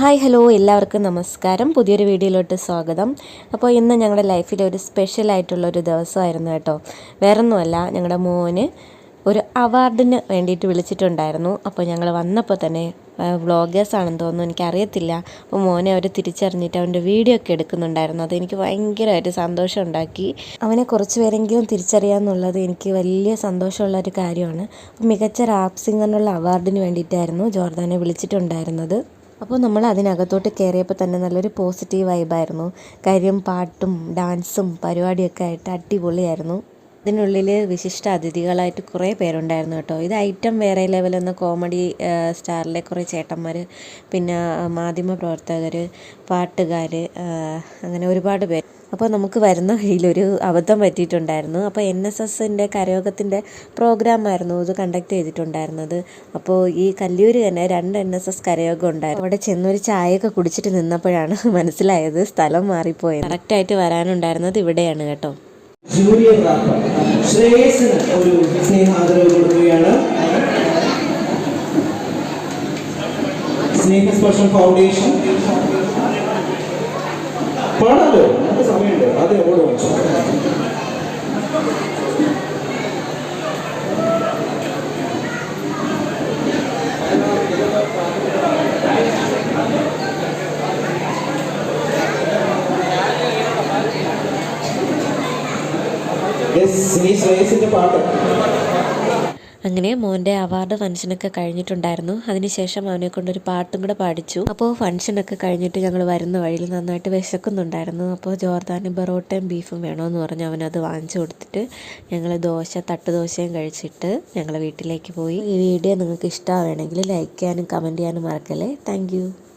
Hi hello എല്ലാവർക്കും നമസ്കാരം. പുതിയൊരു വീഡിയോയിലോട്ട് സ്വാഗതം. അപ്പോൾ ഇന്ന് ഞങ്ങളുടെ ലൈഫിലെ ഒരു ഒരു ദിവസമായിരുന്നു കേട്ടോ. വേറൊന്നുമല്ല ഞങ്ങളുടെ മോന് ഒരു അവാർഡിന് വേണ്ടിയിട്ട് വിളിച്ചിട്ടുണ്ടായിരുന്നു. അപ്പോൾ ഞങ്ങൾ വന്നപ്പോൾ തന്നെ വ്ളോഗേഴ്സ് ആണെന്ന് തോന്നുന്നു എനിക്കറിയത്തില്ല. അപ്പോൾ മോനെ അവർ തിരിച്ചറിഞ്ഞിട്ട് അവന്റെ വീഡിയോ ഒക്കെ എടുക്കുന്നുണ്ടായിരുന്നു. അതെനിക്ക് ഭയങ്കരമായിട്ട് സന്തോഷം ഉണ്ടാക്കി. അവനെ കുറച്ച് പേരെങ്കിലും തിരിച്ചറിയാമെന്നുള്ളത് എനിക്ക് വലിയ സന്തോഷമുള്ള ഒരു കാര്യമാണ്. മികച്ച റാപ്പ് എന്നുള്ള അവാർഡിന് വേണ്ടിയിട്ടായിരുന്നു ജോർദാനെ വിളിച്ചിട്ടുണ്ടായിരുന്നത്. അപ്പോൾ നമ്മൾ അതിനകത്തോട്ട് കയറിയപ്പോൾ തന്നെ നല്ലൊരു പോസിറ്റീവ് വൈബായിരുന്നു കാര്യം പാട്ടും ഡാൻസും പരിപാടിയൊക്കെ ആയിട്ട് അടിപൊളിയായിരുന്നു. ഇതിനുള്ളിൽ വിശിഷ്ട അതിഥികളായിട്ട് കുറേ പേരുണ്ടായിരുന്നു കേട്ടോ. ഇത് ഐറ്റം വേറെ ലെവൽ എന്ന കോമഡി സ്റ്റാറിലെ കുറേ ചേട്ടന്മാർ പിന്നെ മാധ്യമ പ്രവർത്തകർ പാട്ടുകാർ അങ്ങനെ ഒരുപാട് പേര്. അപ്പോൾ നമുക്ക് വരുന്ന വഴിയിലൊരു അബദ്ധം പറ്റിയിട്ടുണ്ടായിരുന്നു. അപ്പോൾ എൻ എസ് എസിന്റെ കരയോഗത്തിന്റെ പ്രോഗ്രാമായിരുന്നു ഇത് കണ്ടക്ട് ചെയ്തിട്ടുണ്ടായിരുന്നത്. അപ്പോൾ ഈ കല്ലിയൂർ തന്നെ രണ്ട് എൻ എസ് എസ് കരയോഗം ഉണ്ടായിരുന്നു. അവിടെ ചെന്നൊരു ചായയൊക്കെ കുടിച്ചിട്ട് നിന്നപ്പോഴാണ് മനസ്സിലായത് സ്ഥലം മാറിപ്പോയത് കറക്റ്റായിട്ട് വരാനുണ്ടായിരുന്നത് ഇവിടെയാണ് കേട്ടോ. ഒരു Snehasparsham foundation. പാടാലോ 너무寒이 데 나대 어려운 거 Yes, yes, yes, it's a part of it. അങ്ങനെ മോന്റെ അവാർഡ് ഫംഗ്ഷനൊക്കെ കഴിഞ്ഞിട്ടുണ്ടായിരുന്നു. അതിനുശേഷം അവനെ കൊണ്ടൊരു പാട്ടും കൂടെ പാടിച്ചു. അപ്പോൾ ഫംഗ്ഷനൊക്കെ കഴിഞ്ഞിട്ട് ഞങ്ങൾ വരുന്ന വഴിയിൽ നന്നായിട്ട് വിശക്കുന്നുണ്ടായിരുന്നു. അപ്പോൾ ജോർദാന് ബറോട്ടയും ബീഫും വേണമെന്ന് പറഞ്ഞ് അവനത് വാങ്ങിച്ചു കൊടുത്തിട്ട് ഞങ്ങൾ ദോശ തട്ടുദോശയും കഴിച്ചിട്ട് ഞങ്ങൾ വീട്ടിലേക്ക് പോയി. ഈ വീഡിയോ നിങ്ങൾക്ക് ഇഷ്ടമാവുകയാണെങ്കിൽ ലൈക്ക് ചെയ്യാനും കമന്റ് ചെയ്യാനും മറക്കല്ലേ. താങ്ക്